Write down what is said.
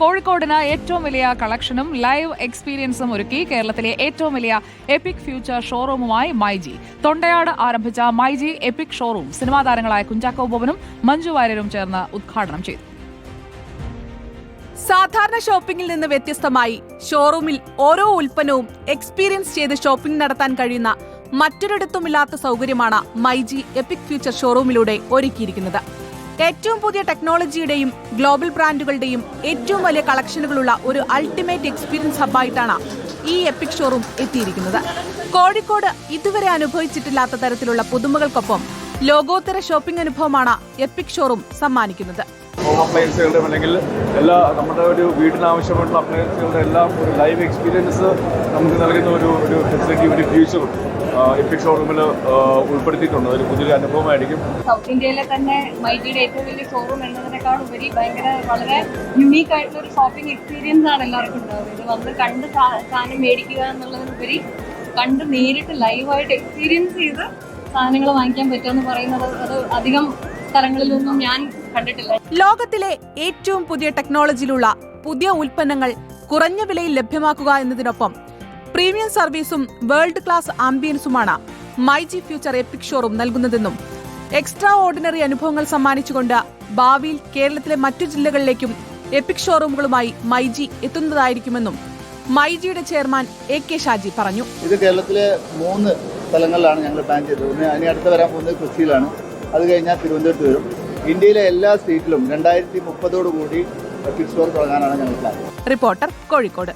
കോഴിക്കോടിന് ഏറ്റവും വലിയ കളക്ഷനും ലൈവ് എക്സ്പീരിയൻസും ഒരുക്കി കേരളത്തിലെ ഏറ്റവും വലിയ എപ്പിക് ഫ്യൂച്ചർ ഷോറൂമുമായി മൈജി. തൊണ്ടയാട് ആരംഭിച്ച മൈജി എപ്പിക് ഷോറൂം സിനിമാ താരങ്ങളായ കുഞ്ചാക്കോ ബോബനും മഞ്ജു വാര്യരും ചേർന്ന് ഉദ്ഘാടനം ചെയ്തു. സാധാരണ ഷോപ്പിംഗിൽ നിന്ന് വ്യത്യസ്തമായി ഷോറൂമിൽ ഓരോ ഉൽപ്പന്നവും എക്സ്പീരിയൻസ് ചെയ്ത് ഷോപ്പിംഗ് നടത്താൻ കഴിയുന്ന മറ്റൊരിടത്തുമില്ലാത്ത സൗകര്യമാണ് മൈജി എപ്പിക് ഫ്യൂച്ചർ ഷോറൂമിലൂടെ ഒരുക്കിയിരിക്കുന്നത്. ഏറ്റവും പുതിയ ടെക്നോളജിയുടെയും ഗ്ലോബൽ ബ്രാൻഡുകളുടെയും ഏറ്റവും വലിയ കളക്ഷനുകളുള്ള ഒരു അൾട്ടിമേറ്റ് എക്സ്പീരിയൻസ് ഹബ്ബായിട്ടാണ് ഈ എപ്പിക് ഷോറൂം എത്തിയിരിക്കുന്നത്. കോഴിക്കോട് ഇതുവരെ അനുഭവിച്ചിട്ടില്ലാത്ത തരത്തിലുള്ള പുതുമകൾക്കൊപ്പം ലോകോത്തര ഷോപ്പിംഗ് അനുഭവമാണ് എപ്പിക് ഷോറൂം സമ്മാനിക്കുന്നത്. ഹോം അപ്ലയൻസുകളുടെ അല്ലെങ്കിൽ എല്ലാ നമ്മുടെ ഒരു വീടിന് ആവശ്യമായിട്ടുള്ള അപ്ലയൻസുകളുടെ എല്ലാം ഒരു ലൈവ് എക്സ്പീരിയൻസ് നമുക്ക് നൽകുന്ന ഒരു ഒരു ഫെസിലിറ്റി ഒരു ഫ്യൂച്ചറും എപ്പിക് ഷോറൂമിൽ ഉൾപ്പെടുത്തിയിട്ടുണ്ട്. ഒരു പുതിയൊരു അനുഭവമായിരിക്കും. സൗത്ത് ഇന്ത്യയിലെ തന്നെ മൈജിയുടെ ഏറ്റവും വലിയ ഷോറൂം എന്നതിനേക്കാൾ ഉപരി ഭയങ്കര വളരെ യുണീക്ക് ആയിട്ടുള്ള ഒരു ഷോപ്പിംഗ് എക്സ്പീരിയൻസ് ആണ് എല്ലാവർക്കും ഉണ്ടാവുക ഇത് വന്ന് കണ്ട് സാധനം മേടിക്കുക എന്നുള്ളതിനുപരി കണ്ട് നേരിട്ട് ലൈവായിട്ട് എക്സ്പീരിയൻസ് ചെയ്ത് സാധനങ്ങൾ വാങ്ങിക്കാൻ പറ്റുമെന്ന് പറയുന്നത് അത് അധികം സ്ഥലങ്ങളിലൊന്നും ഞാൻ കണ്ടിട്ടില്ല. ലോകത്തിലെ ഏറ്റവും പുതിയ ടെക്നോളജിയിലുള്ള പുതിയ ഉൽപ്പന്നങ്ങൾ കുറഞ്ഞ വിലയിൽ ലഭ്യമാക്കുക എന്നതിനൊപ്പം പ്രീമിയം സർവീസും വേൾഡ് ക്ലാസ് ആംബിയൻസുമാണ് മൈജി ഫ്യൂച്ചർ എപ്പിക് ഷോറും നൽകുന്നതെന്നും എക്സ്ട്രാ ഓർഡിനറി അനുഭവങ്ങൾ സമ്മാനിച്ചുകൊണ്ട് ഭാവിയിൽ കേരളത്തിലെ മറ്റു ജില്ലകളിലേക്കും എപ്പിക് ഷോറൂമുകളുമായി മൈജി എത്തുന്നതായിരിക്കുമെന്നും മൈജിയുടെ ചെയർമാൻ എ കെ ഷാജി പറഞ്ഞു. ഇത് കേരളത്തിലെ മൂന്ന് സ്ഥലങ്ങളിലാണ് ഞങ്ങൾ പ്ലാൻ ചെയ്തത്. ഒന്ന് ഇനി അടുത്ത് വരാൻ പോകുന്നത് കൊച്ചിയിലാണ്. അത് കഴിഞ്ഞാൽ തിരുവനന്തപുരത്ത് വരും. ഇന്ത്യയിലെ എല്ലാ സ്റ്റേറ്റിലും രണ്ടായിരത്തി മുപ്പതോടുകൂടി എപ്പിക് ഷോർ സ്റ്റോർ തുടങ്ങാനാണ് ഞങ്ങൾ പ്ലാൻ റിപ്പോർട്ടർ കോഴിക്കോട്.